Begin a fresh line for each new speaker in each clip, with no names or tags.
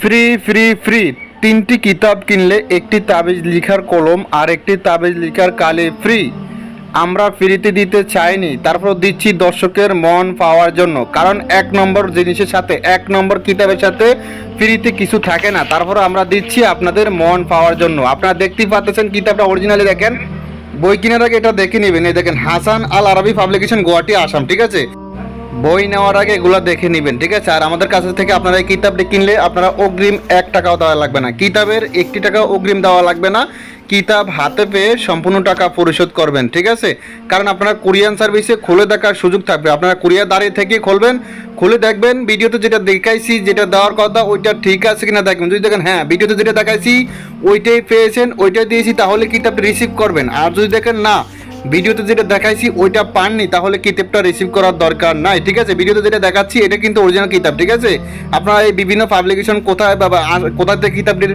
Free free free. তিনটি কিতাব কিনলে একটি তাবিজ লিখার কলম আর একটি তাবিজ লিখার কালি ফ্রি। আমরা ফ্রিতে দিতে চাইনি, তারপর দিচ্ছি দর্শকের মন পাওয়ার জন্য। কারণ এক নম্বর জিনিসের সাথে, এক নম্বর কিতাবের সাথে ফ্রিতে কিছু থাকে না। তারপর আমরা দিচ্ছি আপনাদের মন পাওয়ার জন্য। আপনারা দেখতেই পাচ্ছেন কিতাবটা অরিজিনালি দেখেন। বই কেনার আগে এটা দেখে নেবেন। এই দেখেন, হাসান আল আরবি পাবলিকেশন গুয়াহাটি, আসাম, ঠিক আছে? বই নেওয়ার আগে এগুলো দেখে নেবেন, ঠিক আছে? আর আমাদের কাছে থেকে আপনারা এই কিতাবটি কিনলে আপনারা অগ্রিম এক টাকাও দেওয়া লাগবে না। কিতাবের একটি টাকা অগ্রিম দেওয়া লাগবে না। কিতাব হাতে পেয়ে সম্পূর্ণ টাকা পরিশোধ করবেন, ঠিক আছে? কারণ আপনারা কোরিয়ান সার্ভিসে খুলে দেখার সুযোগ থাকবে। আপনারা কোরিয়া দাঁড়িয়ে থেকে খুলবেন, খুলে দেখবেন। ভিডিওতে যেটা দেখাইছি, যেটা দেওয়ার কথা, ওইটা ঠিক আছে কিনা দেখবেন। যদি দেখেন হ্যাঁ ভিডিওতে যেটা দেখাইছি, ওইটাই পেয়েছেন, ওইটাই দিয়েছি, তাহলে কিতাবটা রিসিভ করবেন। আর যদি দেখেন না ভিডিওতে যেটা দেখাইছি, ওইটা পাননি, তাহলে কিতাবটা রিসিভ করার দরকার নাই, ঠিক আছে? ভিডিওতে যেটা দেখাচ্ছি, এটা কিন্তু অরিজিনাল কিতাব, ঠিক আছে? আপনারা এই বিভিন্ন পাবলিকেশন কোথায় বা বা আর কোথা থেকে কিতাবটির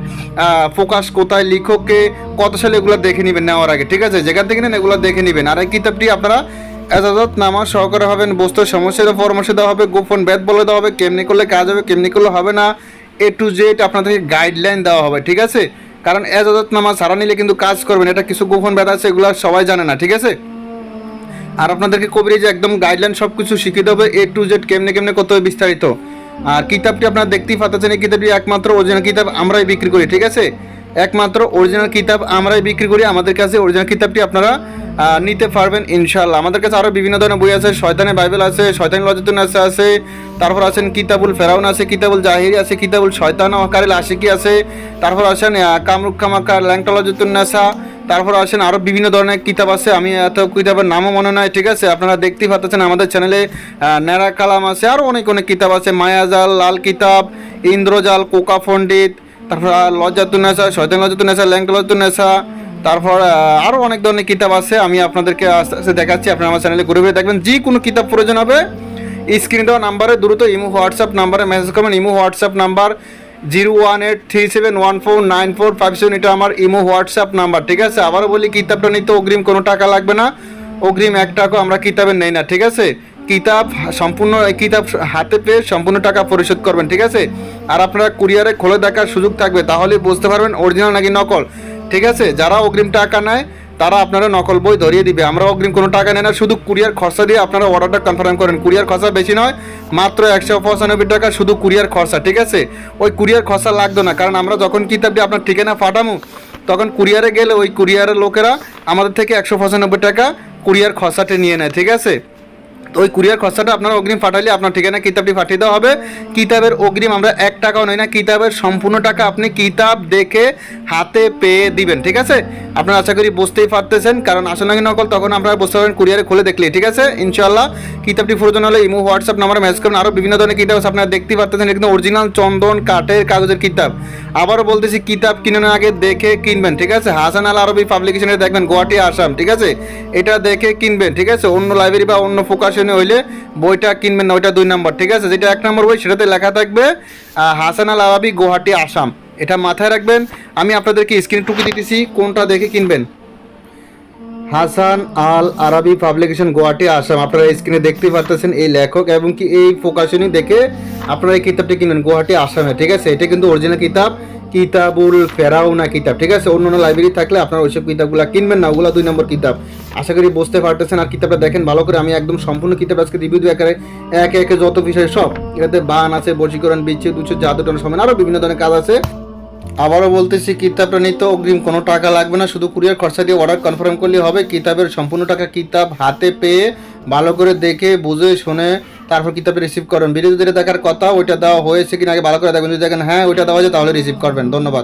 ফোকাস কোথায় লেখককে, কত সালে এগুলো দেখে নেবেন, নেওয়ার আগে, ঠিক আছে? যেখান থেকে নেন, এগুলো দেখে নেবেন। আর এই কিতাবটি আপনারা এজাজত নামা সহকারে হবেন বস্তু সমস্যার পরামর্শ দেওয়া হবে, গোপন ব্যাধ বলে দেওয়া হবে, কেমনি করলে কাজ হবে, কেমনি করলে হবে না এ টু জেড আপনাদেরকে গাইডলাইন দেওয়া হবে, ঠিক আছে? কারণ এজাজত নামাজ সারা নিলে কিন্তু কাজ করবেন, এটা কিছু গোপন ব্যথা আছে, এগুলো সবাই জানে না, ঠিক আছে? আর আপনাদেরকে কবিরাজি একদম গাইডলাইন সব কিছু শিখিয়ে দেবে এ টু জেড কেমনে কেমনে কত বিস্তারিত। আর কিতাবটি আপনারা দেখতেই পাচ্ছেন, এই কিতাবটি একমাত্র ওজন কিতাব আমরাই বিক্রি করি, ঠিক আছে? একমাত্র অরিজিনাল কিতাব আমরাই বিক্রি করি। আমাদের কাছে অরিজিনাল কিতাবটি আপনারা নিতে পারবেন ইনশাল্লাহ আমাদের কাছে আরও বিভিন্ন ধরনের বই আছে। শয়তানের বাইবেল আছে শয়তান লজতুন আছে আছে তারপর আছেন কিতাবুল ফেরাউন আছে কিতাবুল জাহিরি আছে কিতাবুল শয়তান আকারেল আশিকি আছে তারপর আছেন আহ, কামরুক কামাকার ল্যাংটলজতুন নাসা তারপর আসেন আরও বিভিন্ন ধরনের কিতাব আছে। আমি এত কিতাবের নামও মনে নয় ঠিক আছে? আপনারা দেখতেই পাচ্ছেন আমাদের চ্যানেলে ন্যাড়া কালাম আছে আরও অনেক অনেক কিতাব আছে। মায়াজাল লাল কিতাব ইন্দ্রজাল কোকা পণ্ডিত তারপর লজ্জাতুন্নেসা শয়তান লজ্জাতুন্নেসা ল্যাংট লজ্জাতুন্নেসা তারপর আরও অনেক ধরনের কিতাব আছে, আমি আপনাদেরকে আস্তে আস্তে দেখাচ্ছি, আপনারা আমার চ্যানেলে ঘুরে ঘুরে দেখবেন। যে কোনো কিতাব প্রয়োজন হবে স্ক্রিন দেওয়া নাম্বারে দ্রুত ইমো, হোয়াটসঅ্যাপ নাম্বারে মেসেজ করবেন, imo, WhatsApp number zero one eight three seven one four nine four five seven এটা আমার ইমো, হোয়াটসঅ্যাপ নাম্বার ঠিক আছে? আবারও বলি, কিতাবটা নিতে অগ্রিম কোনো টাকা লাগবে না। অগ্রিম এক টাকাও আমরা কিতাবের নেই না, ঠিক আছে? কিতাব, সম্পূর্ণ কিতাব হাতে পেয়ে সম্পূর্ণ টাকা পরিশোধ করবেন, ঠিক আছে? আর আপনারা কুরিয়ারে খোলে দেখার সুযোগ থাকবে, তাহলে বুঝতে পারবেন অরিজিনাল নাকি নকল, ঠিক আছে? যারা অগ্রিম টাকা নেয়, তারা আপনারা নকল বই ধরিয়ে দিবে। আমরা অগ্রিম কোনো টাকা নেই না, শুধু কুরিয়ার খরচা দিয়ে আপনারা অর্ডারটা কনফার্ম করেন। কুরিয়ার খরচা বেশি নয়, মাত্র একশো পঁচানব্বই টাকা শুধু কুরিয়ার খরচা, ঠিক আছে? ওই কুরিয়ার খরচা লাগতো না, কারণ আমরা যখন কিতাবটি আপনার ঠিকানা পাঠামো, তখন কুরিয়ারে গেলে ওই কুরিয়ারের লোকেরা আমাদের থেকে একশো পঁচানব্বই টাকা কুরিয়ার খরচাটা নিয়ে নেয়, ঠিক আছে? ওই কুরিয়ার খরচাটা আপনার অগ্রিম পাঠালে আপনার ঠিকানা কিতাবটি পাঠিয়ে দেওয়া হবে। কিতাবের অগ্রিম আমরা এক টাকাও নই না, কিতাবের সম্পূর্ণ টাকা আপনি কিতাব দেখে হাতে পেয়ে দিবেন, ঠিক আছে? আপনারা আশা করি বুঝতেই পারতেছেন, কারণ নাকি নকল, তখন আপনারা বুঝতে পারবেন, কুরিয়ারে খুলে দেখলে, ঠিক আছে? ইনশাল্লাহ কিতাবটি প্রয়োজন হলে ইমো, হোয়াটসঅ্যাপ নাম্বারে মেসেজ করুন। আরও বিভিন্ন ধরনের কিতাব আপনারা দেখতেই পারতেছেন কিন্তু অরিজিনাল চন্দন, কাঠের কাগজের কিতাব। আবারও বলতেছি, কিতাব কিনানোর আগে দেখে কিনবেন, ঠিক আছে? হাসান আল আরবি পাবলিকেশনে দেখবেন, গুয়াহাটি, আসাম, ঠিক আছে? এটা দেখে কিনবেন, ঠিক আছে? অন্য লাইব্রেরি বা অন্য প্রকাশনে হইলে বইটা কিনবেন না, ওইটা দুই নম্বর, ঠিক আছে? যেটা এক নম্বর বই, সেটাতে লেখা থাকবে হাসান আল আবাবি গুয়াহাটি, আসাম। এটা মাথায় রাখবেন। আমি আপনাদেরকে স্ক্রিন টুকি দিতেছি, কোনটা দেখে কিনবেন। হাসান আল আরবি পাবলিকেশন গুয়াহাটি, আসাম। আপনারা স্ক্রিনে দেখতে পারতেছেন এই লেখক এবং কি এই প্রকাশনী দেখে আপনারা এই কিতাবটি কিনবেন গুয়াহাটি, আসামে, ঠিক আছে? এটা কিন্তু অরিজিনাল কিতাব, কিতাবুল ফেরাউনা কিতাব, ঠিক আছে? অন্য লাইব্রেরি থাকলে আপনারা ওইসব কিতাবগুলো কিনবেন না, ওগুলো দুই নম্বর কিতাব। আশা করি বুঝতে পারতেছেন আর কিতাবটা দেখেন ভালো করে। আমি একদম সম্পূর্ণ কিতাব আজকে রিভিউ একেবারে একে একে যত বিষয় সব, এটাতে বান আছে, বশীকরণ, বিচ্ছেদ, উচ্ছেদ, জাদুটন সমান আরও বিভিন্ন ধরনের কাজ আছে। আবারও বলতেছি, কিতাবটা নিতে অগ্রিম কোনো টাকা লাগবে না, শুধু কুরিয়ার খরচা দিয়ে অর্ডার কনফার্ম করলে হবে। কিতাবের সম্পূর্ণ টাকা কিতাব হাতে পেয়ে ভালো করে দেখে, বুঝে, শুনে তারপর কিতাবে রিসিভ করবেন। যেটা দেখার কথা, ওইটা দেওয়া হয়েছে কিনা আগে ভালো করে দেখবেন। যদি দেখেন হ্যাঁ ওইটা দেওয়া যায় তাহলে রিসিভ করবেন। ধন্যবাদ।